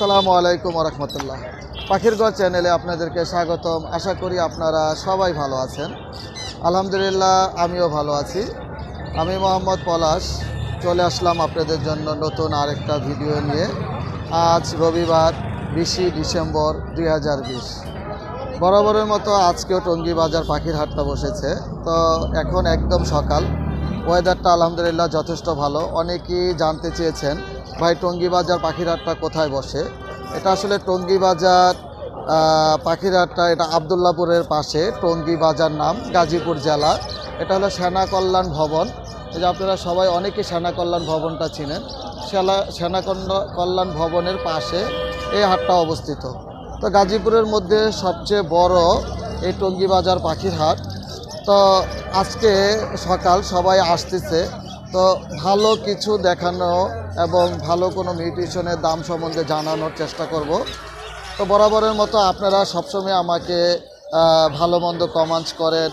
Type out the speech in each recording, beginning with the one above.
আসসালামু আলাইকুম রহমতুল্লাহ পাখির ঘর চ্যানেলে আপনাদেরকে স্বাগতম। আশা করি আপনারা সবাই ভালো আছেন। আলহামদুলিল্লাহ, আমিও ভালো আছি। আমি মোহাম্মদ পলাশ। চলে আসলাম আপনাদের জন্য নতুন আরেকটা ভিডিও নিয়ে। আজ রবিবার, বিশে ডিসেম্বর দুই হাজার বিশ। বরাবরের মতো আজকেও টঙ্গী বাজার পাখির হাটটা বসেছে। তো এখন একদম সকাল। ওয়েদারটা আলহামদুলিল্লাহ যথেষ্ট ভালো। অনেকেই জানতে চেয়েছেন ভাই টঙ্গিবাজার পাখির হাটটা কোথায় বসে? এটা আসলে টঙ্গী বাজার আহ, পাখির হাটটা এটা আবদুল্লাপুরের পাশে টঙ্গিবাজার নাম গাজীপুর জেলা। এটা হলো সেনা কল্যাণ ভবন যে আপনারা সবাই অনেকে সেনা কল্যাণ ভবনটা চিনেন। সেনা সেনা কল্যাণ ভবনের পাশে এই হাটটা অবস্থিত। তো গাজীপুরের মধ্যে সবচেয়ে বড় এই টঙ্গিবাজার পাখির হাট তো আজকে সকাল সবাই আসতেছে। তো ভালো কিছু দেখানো এবং ভালো কোনো মিউটিশনের দাম সম্বন্ধে জানানোর চেষ্টা করব। তো বরাবরের মতো আপনারা সবসময় আমাকে ভালো মন্দ কমেন্টস করেন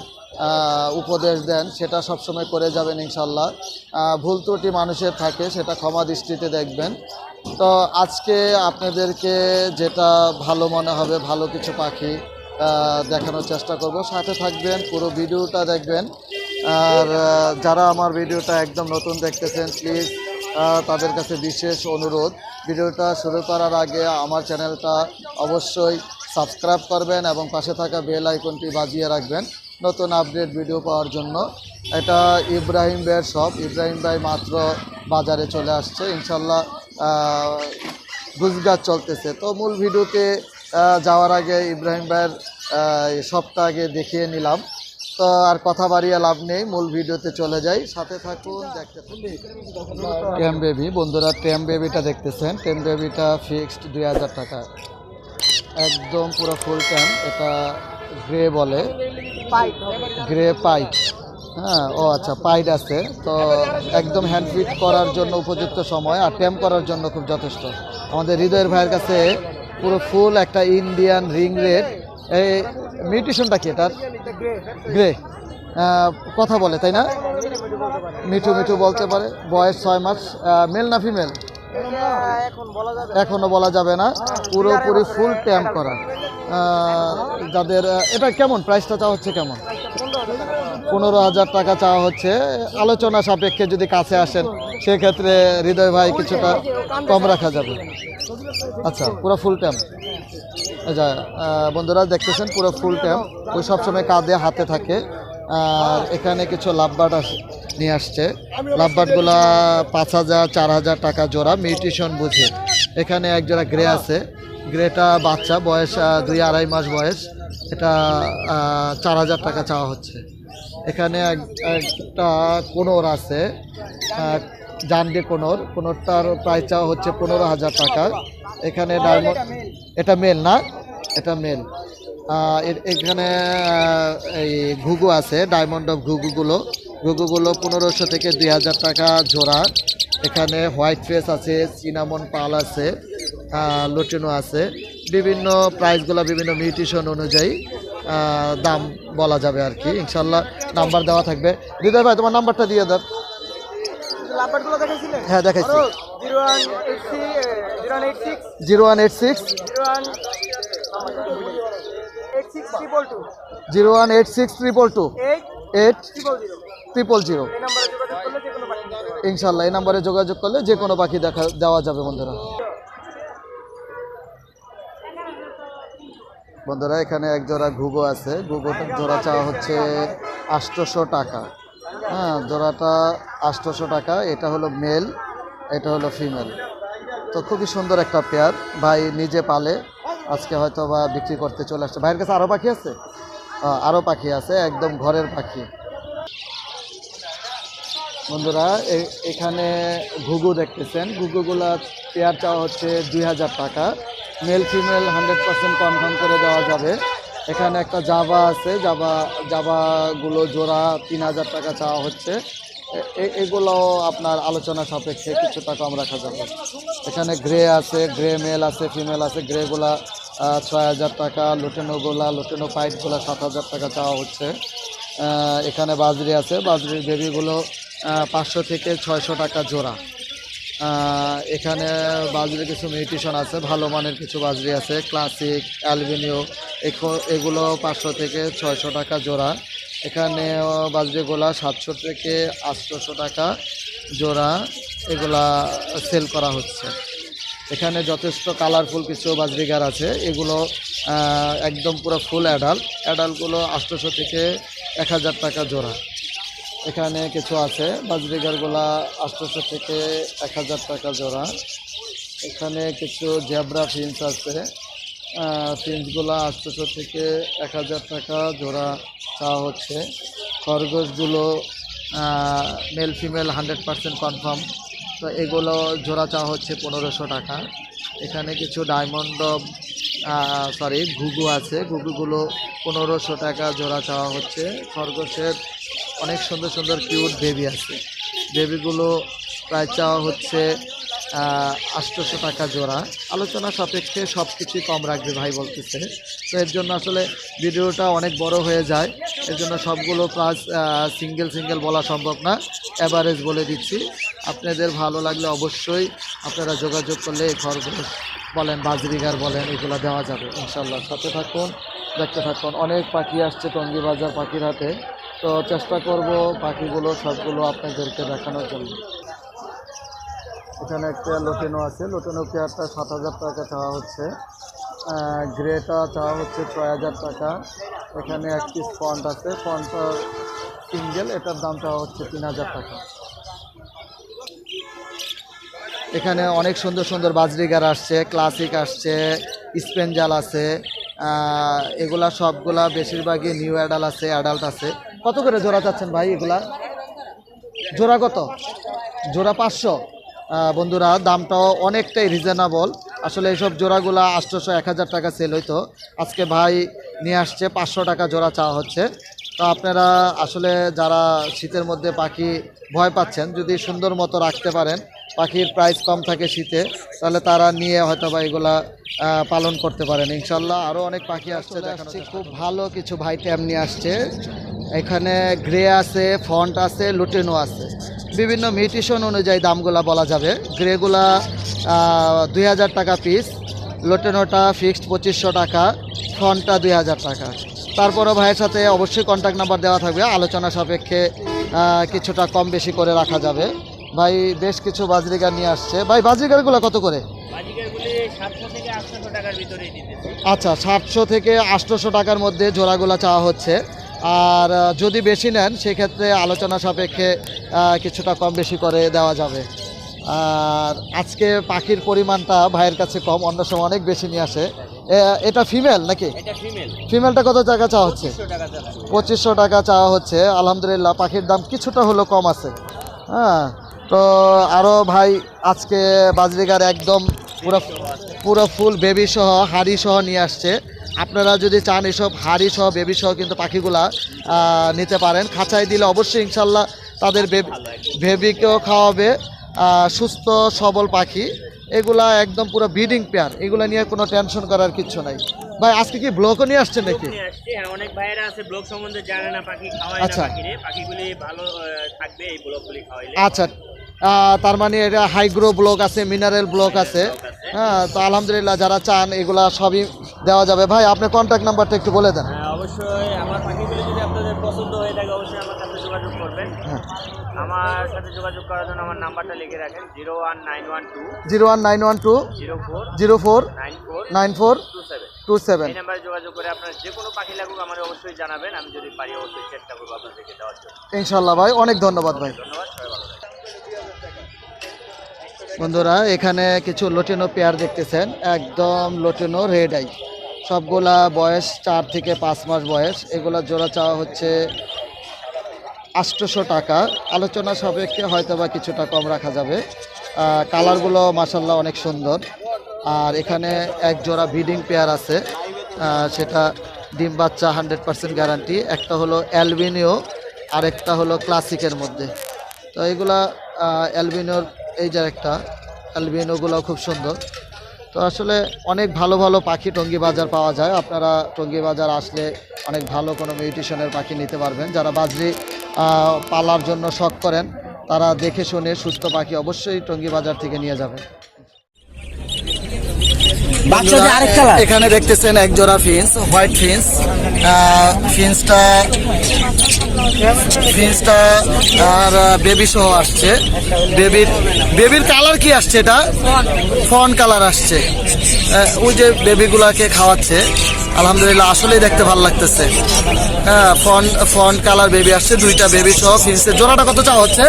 উপদেশ দেন, সেটা সবসময় করে যাবেন ইনশাল্লাহ। ভুল ত্রুটি মানুষের থাকে, সেটা ক্ষমা দৃষ্টিতে দেখবেন। তো আজকে আপনাদেরকে যেটা ভালো মনে হবে, ভালো কিছু পাখি দেখানোর চেষ্টা করব। সাথে থাকবেন, পুরো ভিডিওটা দেখবেন। আর যারা আমার ভিডিওটা একদম নতুন দেখতেছেন প্লিজ তাদের কাছে বিশেষ অনুরোধ। ভিডিওটা শুরু করার আগে আমার চ্যানেলটা অবশ্যই সাবস্ক্রাইব করবেন এবং পাশে থাকা বেল আইকনটি বাজিয়ে রাখবেন নতুন আপডেট ভিডিও পাওয়ার জন্য। এটা ইব্রাহিম ভাইয়ের শপ ইব্রাহিম ভাই মাত্র বাজারে চলে আসছে। ইনশাল্লাহ গুজগাছ চলতেছে। তো মূল ভিডিওতে যাওয়ার আগে ইব্রাহিম ভাইয়ের শপটা আগে দেখিয়ে নিলাম। তো আর কথা বাড়িয়ে লাভ নেই, মূল ভিডিওতে চলে যাই। সাথে থাকুন, দেখতে টেম বেবি, বন্ধুরা, টেম বেবিটা দেখতেছেন। টেম বেবিটা ফিক্সড দুই হাজার টাকা। একদম পুরো ফুল ট্যাম এটা গ্রে বলে। গ্রে পাইট হ্যাঁ ও আচ্ছা পাইড আছে। তো একদম হ্যান্ড ফিট করার জন্য উপযুক্ত সময় আর ট্যাম করার জন্য খুব যথেষ্ট। আমাদের হৃদয়ের ভাইয়ের কাছে পুরো ফুল, একটা ইন্ডিয়ান রিং রেড। এই মিউটেশনটা কি এটার? গ্রে। কথা বলে, তাই না? মিঠু মিঠু বলতে পারে, বয়স ছয় মাস। মেল না ফিমেল? এখনও বলা যাবে না। পুরোপুরি ফুল ট্যাম্প করা। যাদের এটা কেমন? প্রাইসটা চাওয়া হচ্ছে কেমন? পনেরো হাজার টাকা চাওয়া হচ্ছে। আলোচনা সাপেক্ষে যদি কাছে আসেন, সেক্ষেত্রে হৃদয় ভাই কিছুটা কম রাখা যাবে। আচ্ছা পুরো ফুল ট্যাম যা বন্ধুরা দেখতেছেন, পুরো ফুল ট্যাম ওই সবসময় কাঁধে, হাতে থাকে। আর এখানে কিছু আস, নিয়ে আসছে। লাভবার্ডগুলা পাঁচ হাজার, চার হাজার টাকা জোড়া, মিউটিশন বুঝে। এখানে এক জোড়া গ্রে আছে। গ্রেটা বাচ্চা, বয়স দুই আড়াই মাস বয়স। এটা চার হাজার টাকা চাওয়া হচ্ছে। এখানে এক- একটা কোনোর আছে জানডে কোনোর, কোনোরটার প্রাইস চাওয়া হচ্ছে পনেরো হাজার টাকা। এখানে ডায়মন্ড এটা মেল না? এটা মেল এখানে এই ঘুঘু আছে ডায়মন্ড অফ ঘুঘুগুলো। ঘুঘুগুলো পনেরোশো থেকে দুই হাজার টাকা জোড়া। এখানে হোয়াইট ফেস আছে সিনামন পাল আছে লটিনো আছে। বিভিন্ন প্রাইসগুলো বিভিন্ন মিউটিশন অনুযায়ী। দাম বলা যাবে আর কি। ইনশাল্লাহ নাম্বার দেওয়া থাকবে। হৃদয় ভাই তোমার নাম্বারটা দিয়ে দেখেছিলেন হ্যাঁ দেখাইছি। Zero one eight six. Zero one eight six. Triple two eight triple zero ইনশাল্লাহ এই নাম্বারে যোগাযোগ করলে যে কোনো পাখি দেখা দেওয়া যাবে বন্ধুরা। বন্ধুরা, এখানে এক জোড়া ঘুঘো আছে। ঘুঘুটার জোড়া চাওয়া হচ্ছে আটশোশো টাকা। হ্যাঁ জোড়াটা আটশোশো টাকা। এটা হলো মেল, এটা হলো ফিমেল। তো খুবই সুন্দর একটা পেয়ার। ভাই নিজে পালে, আজকে হয়তো বা বিক্রি করতে চলে আসছে। ভাইয়ের কাছে আরও পাখি আছে? আরও পাখি আছে, একদম ঘরের পাখি। বন্ধুরা এখানে ঘুঘু দেখতেছেন। ঘুঘুগুলা পেয়ার চাওয়া হচ্ছে দুই হাজার টাকা। Male female hundred percent confirm করে দেওয়া যাবে। এখানে একটা জাবা আছে, জাবা, জাবাগুলো জোড়া তিন হাজার টাকা চাওয়া হচ্ছে। এগুলো আপনার আলোচনা সাপেক্ষে কিছু টাকা কম রাখা যাবে এখানে গ্রে আছে গ্রে মেল আছে ফিমেল আছে গ্রেগুলা ছয় হাজার টাকা, লুটেনোগুলা লুটেনো পাইটগুলা সাত হাজার টাকা চাওয়া হচ্ছে। এখানে বাজরি আছে, বাজরির বেবিগুলো পাঁচশো থেকে ছয়শো টাকা জোড়া। এখানে বাজরি কিছু মিউটিশন আছে, ভালো মানের কিছু বাজরি আছে, ক্লাসিক, অ্যালবিনিও এগুলো পাঁচশো থেকে ছয়শো টাকা জোড়া। এখানে বাজরিগুলা সাতশো থেকে আটশোশো টাকা জোড়া এগুলা সেল করা হচ্ছে। এখানে যথেষ্ট কালারফুল কিছু বাজরিগার আছে, এগুলো একদম পুরো ফুল অ্যাডাল্ট অ্যাডাল্টগুলো আটশোশো থেকে এক হাজার টাকা জোড়া। এখানে কিছু আছে। বাজরিগারগুলা আটশোশো থেকে এক হাজার টাকা জোড়া। এখানে কিছু জেব্রা ফিন্স আছে। ফিন্সগুলো আটশোশো থেকে এক হাজার টাকা জোড়া চাওয়া হচ্ছে। খরগোশগুলো male female hundred percent confirm তো এগুলো জোড়া চাওয়া হচ্ছে পনেরোশো টাকা। এখানে কিছু ডায়মন্ড সরি ঘুঘু আছে। ঘুঘুগুলো পনেরোশো টাকা জোড়া চাওয়া হচ্ছে। খরগোশের অনেক সুন্দর সুন্দর কিউট বেবি আছে। বেবিগুলো প্রায় চাওয়া হচ্ছে আষ্টশো টাকা জোড়া। আলোচনা সাপেক্ষে সব কিছুই কম রাখবে ভাই বলতেছে। তো এর জন্য আসলে ভিডিওটা অনেক বড় হয়ে যায়। এর জন্য সবগুলো প্রাইস সিঙ্গেল সিঙ্গেল বলা সম্ভব না। অ্যাভারেজ বলে দিচ্ছি। আপনাদের ভালো লাগলে অবশ্যই আপনারা যোগাযোগ করলে এই খরগোশ বলেন, বাজরিগার বলেন, এগুলো দেওয়া যাবে। ইনশাল্লাহ সাথে থাকুন, দেখতে থাকুন। অনেক পাখি আসছে টঙ্গি বাজার পাখির হাতে। তো চেষ্টা করব পাখিগুলো সবগুলো আপনাদেরকে দেখানোর জন্য। এখানে একটা লোটেনো আছে। লোটেনো পেয়ারটা সাত হাজার টাকা চাওয়া হচ্ছে। গ্রেটা চাওয়া হচ্ছে ছয় হাজার টাকা। এখানে এক পিস ফন্ট আছে। ফন্টটা সিঙ্গেল, এটার দাম চাওয়া হচ্ছে তিন হাজার টাকা। এখানে অনেক সুন্দর সুন্দর বাজরিগার আসছে, ক্লাসিক আসছে, স্পেনজাল আছে। এগুলা সবগুলা বেশিরভাগই নিউ অ্যাডাল্ট আছে অ্যাডাল্ট আছে। কত করে জোড়া চাচ্ছেন ভাই এগুলা? জোড়া কত? জোড়া পাঁচশো। বন্ধুরা দামটাও অনেকটাই রিজনেবল আসলে এইসব জোড়াগুলা আটশোশো এক হাজার টাকা সেল হইতো। আজকে ভাই নিয়ে আসছে পাঁচশো টাকা জোড়া চাওয়া হচ্ছে। তো আপনারা আসলে যারা শীতের মধ্যে পাখি ভয় পাচ্ছেন যদি সুন্দর মতো রাখতে পারেন পাখির প্রাইস কম থাকে শীতে তাহলে তারা নিয়ে হয়তো বা এগুলা পালন করতে পারেন। ইনশাল্লাহ আরও অনেক পাখি আসছে দেখাচ্ছি খুব ভালো কিছু ভাই ট্যাম নিয়ে আসছে। এখানে গ্রে আছে ফন্ট আছে লুটেনো আছে। বিভিন্ন মিউটিশন অনুযায়ী দামগুলা বলা যাবে। গ্রেগুলা দুই হাজার টাকা পিস লোটেনোটা ফিক্সড পঁচিশশো টাকা ফন্টটা দুই হাজার টাকা। তারপরও ভাইয়ের সাথে অবশ্যই কন্ট্যাক্ট নাম্বার দেওয়া থাকবে। আলোচনা সাপেক্ষে কিছুটা কম বেশি করে রাখা যাবে। ভাই বেশ কিছু বাজরিগার নিয়ে আসছে। ভাই বাজরিগারগুলো কত করে? আচ্ছা সাতশো থেকে আটশোশো টাকার মধ্যে জোড়াগুলো চাওয়া হচ্ছে। আর যদি বেশি নেন সেক্ষেত্রে আলোচনা সাপেক্ষে কিছুটা কম বেশি করে দেওয়া যাবে। আর আজকে পাখির পরিমাণটা ভাইয়ের কাছে কম অন্য সময় অনেক বেশি নিয়ে আসে। এটা ফিমেল নাকি? ফিমেলটা কত টাকা চাওয়া হচ্ছে? পঁচিশশো টাকা চাওয়া হচ্ছে। আলহামদুলিল্লাহ পাখির দাম কিছুটা হলেও কম আছে। হ্যাঁ তো আরও ভাই আজকে বাজরিগার একদম পুরো পুরো ফুল বেবি সহ হাড়ি সহ নিয়ে আসছে। আপনারা যদি চান এসব হাড়ি সহ বেবি সহ কিন্তু পাখিগুলা নিতে পারেন। খাঁচায় দিলে অবশ্যই ইনশাল্লাহ তাদের বেবি বেবিকেও খাওয়াবে। সুস্থ সবল পাখি। এগুলা একদম পুরো ব্রিডিং পেয়ার। এগুলা নিয়ে কোনো টেনশন করার কিচ্ছু নাই। ভাই আজকে কি ব্লকও নিয়ে আসছেন নাকি? নিয়ে আসছে। অনেক ভাইয়েরা আছে ব্লগ সম্বন্ধে জানে না পাখি খাওয়ায় আচ্ছা। না পাখিরে। পাখিগুলি ভালো থাকবে এই ব্লগগুলি খাওয়াইলে। আচ্ছা। আহ, তার মানে এটা হাইগ্রো ব্লক আছে মিনারেল ব্লক আছে। হ্যাঁ তো আলহামদুলিল্লাহ যারা চান এগুলা সবই দেওয়া যাবে। ভাই আপনার কন্ট্যাক্ট নাম্বারটা একটু বলে দেন। হ্যাঁ, অবশ্যই আমার পাখিগুলি যদি আপনাদের পছন্দ হয়ে থাকে অবশ্যই আমার সাথে যোগাযোগ করবেন। হ্যাঁ। আমার সাথে যোগাযোগ করার জন্য আমার নাম্বারটা লিখে রাখেন zero one nine one two zero one nine one two zero four zero four nine four nine four two seven. Two seven. এই নাম্বারে যোগাযোগ করে আপনার যে কোনো পাখি লাগুক আমার অবশ্যই জানাবেন। আমি যদি পারি অবশ্যই চেষ্টা করব আপনাদেরকে দেওয়ার জন্য। ইনশাল্লাহ ভাই অনেক ধন্যবাদ ভাই। ধন্যবাদ বন্ধুরা, এখানে কিছু লোটেনো পেয়ার দেখতেছেন। একদম লোটেনো রেড আই সবগুলা বয়স চার থেকে পাঁচ মাস বয়স। এগুলা জোড়া চাওয়া হচ্ছে আটশোশো টাকা। আলোচনা সাপেক্ষে হয়তো বা কিছুটা কম রাখা যাবে। কালারগুলো মাসাল্লাহ অনেক সুন্দর। আর এখানে এক জোড়া ব্রিডিং পেয়ার আছে। সেটা ডিম বাচ্চা হান্ড্রেড পার্সেন্ট গ্যারান্টি। একটা হলো অ্যালবিনিও আর একটা হলো ক্লাসিকের মধ্যে। তো এইগুলা অ্যালবিনোর এই যে একটা অ্যালবিনোগুলো খুব সুন্দর। তো আসলে অনেক ভালো ভালো পাখি টঙ্গী বাজার পাওয়া যায়। আপনারা টঙ্গী বাজার আসলে অনেক ভালো কোনো মিউটিশনের পাখি নিতে পারবেন। যারা বাজরি পালার জন্য শখ করেন তারা দেখে শুনে সুস্থ পাখি অবশ্যই টঙ্গী বাজার থেকে নিয়ে যাবেন। এখানে দেখতেছেন এক জোড়া ফিন্স হোয়াইট ফিন্স। ফিন্সটা ফিন্সটা আর বেবি সহ আসছে। বেবির বেবির কালার কি আসছে এটা? ফন কালার আসছে। ওই যে বেবিগুলাকে খাওয়াচ্ছে। আলহামদুলিল্লাহ, আসলেই দেখতে ভালো লাগতেছে। হ্যাঁ ফন ফন কালার বেবি আসছে, দুইটা বেবি সহ ফিন্সের জোড়াটা কত চাওয়া হচ্ছে?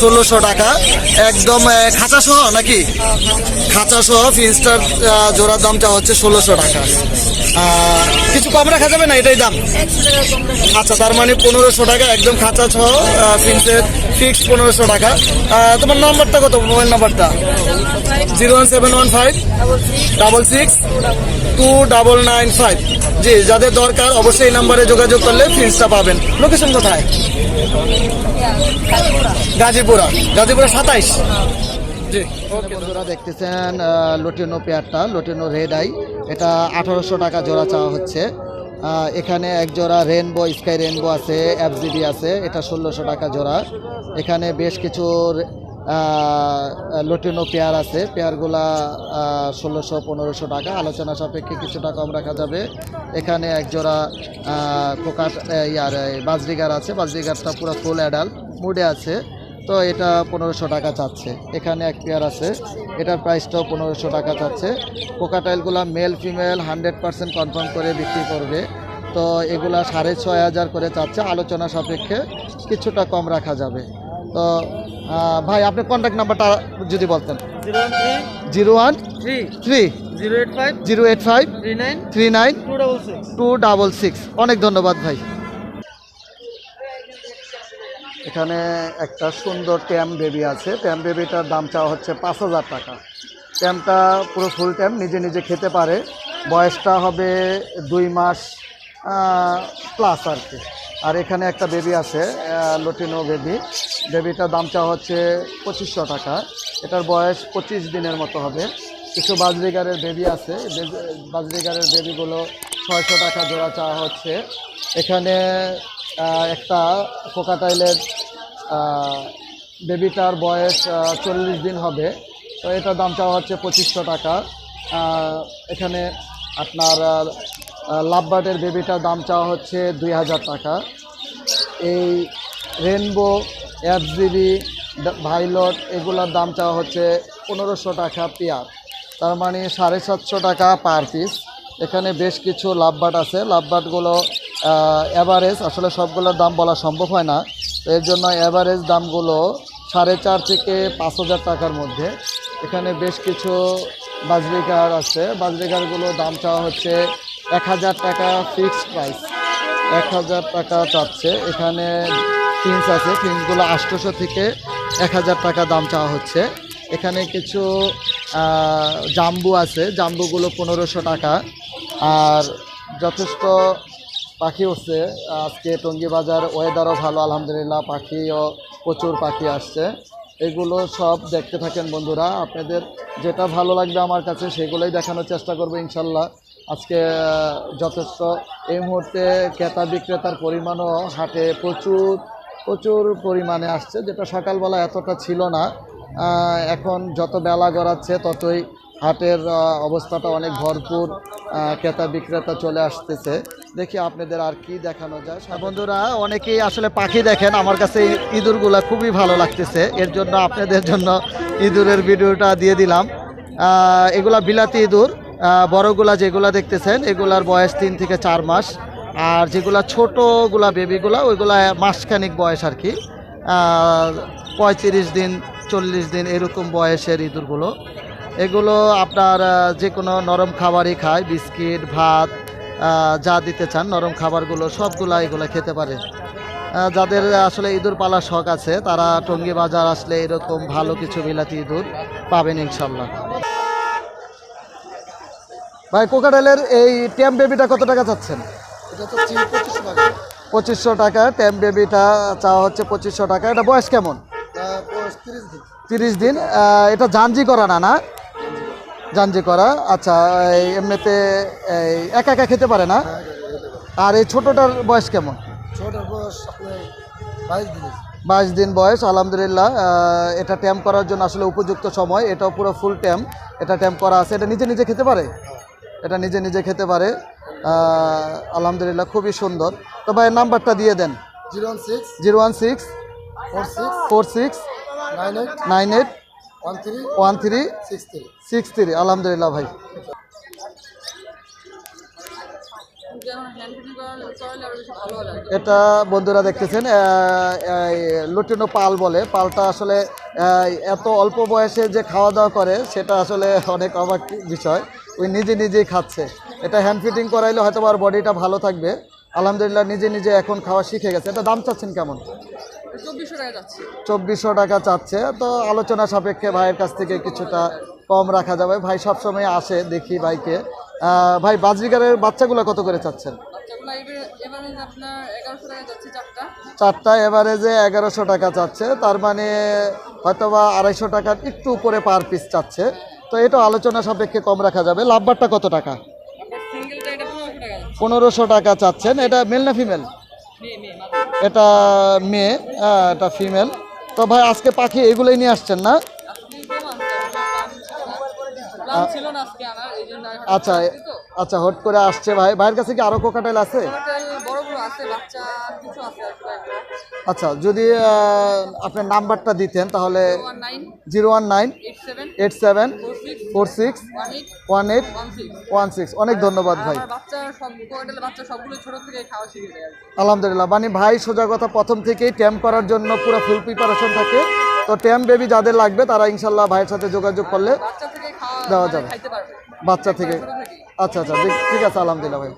ষোলোশো টাকা। একদম খাঁচা সহ নাকি? খাঁচা সহ ফিন্সটার জোড়ার দামটা হচ্ছে ষোলোশো টাকা। কিছু কম রাখা যাবে না এটাই দাম? আচ্ছা তার মানে পনেরোশো টাকা, একদম খাঁচা সহ ফিন্সের ফিক্স পনেরোশো টাকা। তোমার নাম্বারটা কত? মোবাইল নাম্বারটা? Zero one seven one five double six two double nine five জি, যাদের দরকার, অবশ্যই এই নাম্বারে যোগাযোগ করলে ফিন্সটা পাবেন। লোকেশন কোথায়? গাজীপুরা। গাজীপুরা সাতাইশ। দেখতেছেন লটিনো পেয়ারটা, লটিনো রেড আই এটা আঠারোশো টাকা জোড়া চাওয়া হচ্ছে। এখানে এক জোড়া রেনবো স্কাই রেনবো আছে এফজিডি আছে। এটা ষোলোশো টাকা জোড়া। এখানে বেশ কিছু লটিনো পেয়ার আছে। পেয়ারগুলা ষোলোশো, পনেরোশো টাকা। আলোচনা সাপেক্ষে কিছুটা কম রাখা যাবে। এখানে এক জোড়া কোকা ইয়ার বাজরিগার আছে। বাজরিগারটা পুরো ফুল অ্যাডাল্ট, মুডে আছে। তো এটা পনেরোশো টাকা চাচ্ছে। এখানে এক পেয়ার আছে। এটার প্রাইসটাও পনেরোশো টাকা চাচ্ছে। কোকাটাইলগুলো male, female, hundred percent confirm করে বিক্রি করবে। তো এগুলা সাড়ে ছয় হাজার করে চাচ্ছে। আলোচনা সাপেক্ষে কিছুটা কম রাখা যাবে। তো ভাই, আপনি কন্ট্যাক্ট নাম্বারটা যদি বলতেন। Zero one three. Zero eight five. Three nine. Two double six. অনেক ধন্যবাদ ভাই এখানে একটা সুন্দর ট্যাম বেবি আছে। ট্যাম বেবিটার দাম চাওয়া হচ্ছে পাঁচ হাজার টাকা। ট্যামটা পুরো ফুল ট্যাম নিজে নিজে খেতে পারে। বয়সটা হবে দুই মাস প্লাস আর কি। আর এখানে একটা বেবি আছে লটিনো বেবি। বেবিটার দাম হচ্ছে পঁচিশশো টাকা। এটার বয়স পঁচিশ দিনের মতো হবে। কিছু বাজরিগারের বেবি আছে। বাজরিগারের বেবিগুলো ছয়শো টাকা জোড়া চাওয়া হচ্ছে। এখানে একটা কোকাটাইলের বেবিটার বয়স চল্লিশ দিন হবে। তো এটার দাম চাওয়া হচ্ছে পঁচিশশো টাকা। এখানে আপনার লাভবার্ডের বেবিটার দাম চাওয়া হচ্ছে দুই হাজার টাকা। এই রেনবো, এফজিবি ভাইলট এগুলোর দাম চাওয়া হচ্ছে পনেরোশো টাকা পেয়ার। তার মানে সাড়ে সাতশো টাকা পার পিস। এখানে বেশ কিছু লাভবাট আছে। লাভবাটগুলো অ্যাভারেজ আসলে সবগুলোর দাম বলা সম্ভব হয় না। এর জন্য অ্যাভারেজ দামগুলো সাড়ে চার থেকে পাঁচ হাজার টাকার মধ্যে। এখানে বেশ কিছু বাজরিকার আছে। বাজরিকারগুলো দাম চাওয়া হচ্ছে এক হাজার টাকা ফিক্সড প্রাইস এক হাজার টাকা চাচ্ছে। এখানে ফিন্স আছে। ফিন্সগুলো আটশোশো থেকে এক হাজার টাকা দাম চাওয়া হচ্ছে। এখানে কিছু জাম্বু আছে। জাম্বুগুলো পনেরোশো টাকা। আর যথেষ্ট পাখি উঠছে। আজকে টঙ্গী বাজার ওয়েদারও ভালো, আলহামদুলিল্লাহ পাখিও প্রচুর পাখি আসছে। এগুলো সব দেখতে থাকেন বন্ধুরা। আপনাদের যেটা ভালো লাগবে আমার কাছে, সেগুলোই দেখানোর চেষ্টা করব ইনশাল্লাহ। আজকে যথেষ্ট। এই মুহূর্তে ক্রেতা বিক্রেতার পরিমাণও হাটে প্রচুর প্রচুর পরিমাণে আসছে যেটা সকালবেলা এতটা ছিল না। এখন যত বেলা গড়াচ্ছে ততই হাটের অবস্থাটা অনেক ভরপুর। ক্রেতা বিক্রেতা চলে আসতেছে। দেখি আপনাদের আর কি দেখানো যায়। হ্যাঁ, বন্ধুরা অনেকেই আসলে পাখি দেখেন। আমার কাছে ইঁদুরগুলা খুবই ভালো লাগতেছে। এর জন্য আপনাদের জন্য ইঁদুরের ভিডিওটা দিয়ে দিলাম। এগুলা বিলাতি ইঁদুর। বড়গুলা যেগুলা দেখতেছেন, এগুলার বয়স তিন থেকে চার মাস। আর যেগুলা ছোটোগুলা বেবিগুলা ওইগুলা মাসখানিক বয়স আর কি। পঁয়ত্রিশ দিন, চল্লিশ দিন এরকম বয়সের ইঁদুরগুলো। এগুলো আপনার যে কোনো নরম খাবারই খায়, বিস্কিট, ভাত যা দিতে চান, নরম খাবারগুলো, সবগুলা এগুলো খেতে পারে যাদের আসলে ইঁদুর পালার শখ আছে, তারা টঙ্গী বাজার আসলে এরকম ভালো কিছু বিলাতি ইঁদুর পাবেন ইনশাল্লাহ। ভাই কোকাডেলের এই ট্যাম বেবিটা কত টাকা চাচ্ছেন? পঁচিশশো টাকা। ট্যাম বেবিটা চাওয়া হচ্ছে পঁচিশশো টাকা। এটা বয়স কেমন? তিরিশ দিন। এটা জাঞ্জি করা না না? জাঞ্জি করা। আচ্ছা এমনিতে একা একা খেতে পারে না? আর এই ছোটোটার বয়স কেমন? বাইশ দিন বয়স, আলহামদুলিল্লাহ। এটা ট্যাম্প করার জন্য আসলে উপযুক্ত সময়। এটাও পুরো ফুল ট্যাম্প এটা ট্যাম্প করা আছে। এটা নিজে নিজে খেতে পারে? এটা নিজে নিজে খেতে পারে। আলহামদুলিল্লাহ খুবই সুন্দর। তো ভাই নাম্বারটা দিয়ে দেন। Zero one six zero one six four six four six nine eight nine eight one three one three six three six three. আলহামদুলিল্লাহ ভাই। এটা বন্ধুরা দেখতেছেন লুটিনো পাল বলে। পালটা আসলে এত অল্প বয়সে যে খাওয়া দাওয়া করে সেটা আসলে অনেক অবাক বিষয়। ওই নিজে নিজেই খাচ্ছে। এটা হ্যান্ড ফিটিং করাইলে হয়তো আর বডিটা ভালো থাকবে। আলহামদুলিল্লাহ নিজে নিজে এখন খাওয়া শিখে গেছে। এটা দাম চাচ্ছেন কেমন? চব্বিশশো টাকা চাচ্ছে। তো আলোচনা সাপেক্ষে ভাইয়ের কাছ থেকে কিছুটা কম রাখা যাবে। ভাই সবসময় আসে দেখি ভাইকে। ভাই বাজরিগারের বাচ্চাগুলো কত করে চাচ্ছেন? চারটা। এভারেজে এগারোশো টাকা চাচ্ছে। তার মানে হয়তোবা আড়াইশো টাকার একটু উপরে পার পিস চাচ্ছে। তো এটা আলোচনা সাপেক্ষে কম রাখা যাবে। লাভবারটা কত টাকা? পনেরোশো টাকা চাচ্ছেন। এটা মেল না ফিমেল এটা মেয়ে। আহ, এটা ফিমেল তো ভাই আজকে পাখি এগুলোই নিয়ে আসছেন না? আচ্ছা আচ্ছা হট করে আসছে ভাই। ভাইয়ের কাছে কি আরও কোকাটাইল আছে? আচ্ছা যদি আপনার নাম্বারটা দিতেন তাহলে zero one nine eight seven four six one eight one six. অনেক ধন্যবাদ ভাই। আলহামদুলিল্লাহ। মানে ভাই সোজা কথা প্রথম থেকেই ট্যাম্প করার জন্য পুরো ফুল প্রিপারেশন থাকে। তো ট্যাম্প বেবি যাদের লাগবে তারা ইনশাল্লাহ ভাইয়ের সাথে যোগাযোগ করলে দেওয়া মানে যাবে বাচ্চা থেকে। আচ্ছা আচ্ছা ঠিক আছে আলহামদুলিল্লাহ ভাই।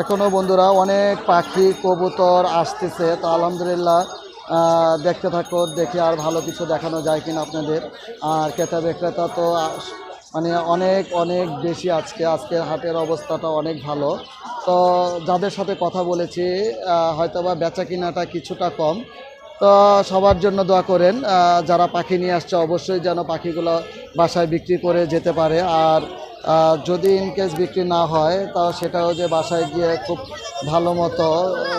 এখনও বন্ধুরা অনেক পাখি, কবুতর আসতেছে। তো আলহামদুলিল্লাহ দেখতে থাকো, দেখি আর ভালো কিছু দেখানো যায় কিনা আপনাদের। আর ক্রেতা বিক্রেতা তো মানে অনেক অনেক বেশি আজকে। আজকে হাটের অবস্থাটা অনেক ভালো। তো যাদের সাথে কথা বলেছি হয়তোবা বেচা কিনাটা কিছুটা কম। তো সবার জন্য দোয়া করেন যারা পাখি নিয়ে আসছে, অবশ্যই যেন পাখিগুলো বাসায় বিক্রি করে যেতে পারে। আর যদি ইনকেস বিক্রি না হয় তা সেটাও যে বাসায় গিয়ে খুব ভালো মতো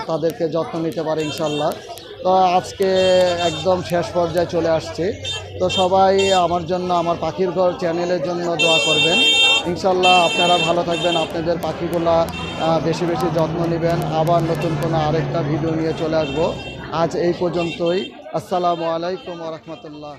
তাদেরকে যত্ন নিতে পারে ইনশাল্লাহ। তো আজকে একদম শেষ পর্যায়ে চলে আসছে। তো সবাই আমার জন্য, আমার পাখির ঘর চ্যানেলের জন্য দোয়া করবেন। ইনশাল্লাহ আপনারা ভালো থাকবেন, আপনাদের পাখিগুলা বেশি বেশি যত্ন নেবেন। আবার নতুন কোনো আরেকটা ভিডিও নিয়ে চলে আসব। আজ এই পর্যন্তই। আসসালামু আলাইকুম রহমতুল্লাহ।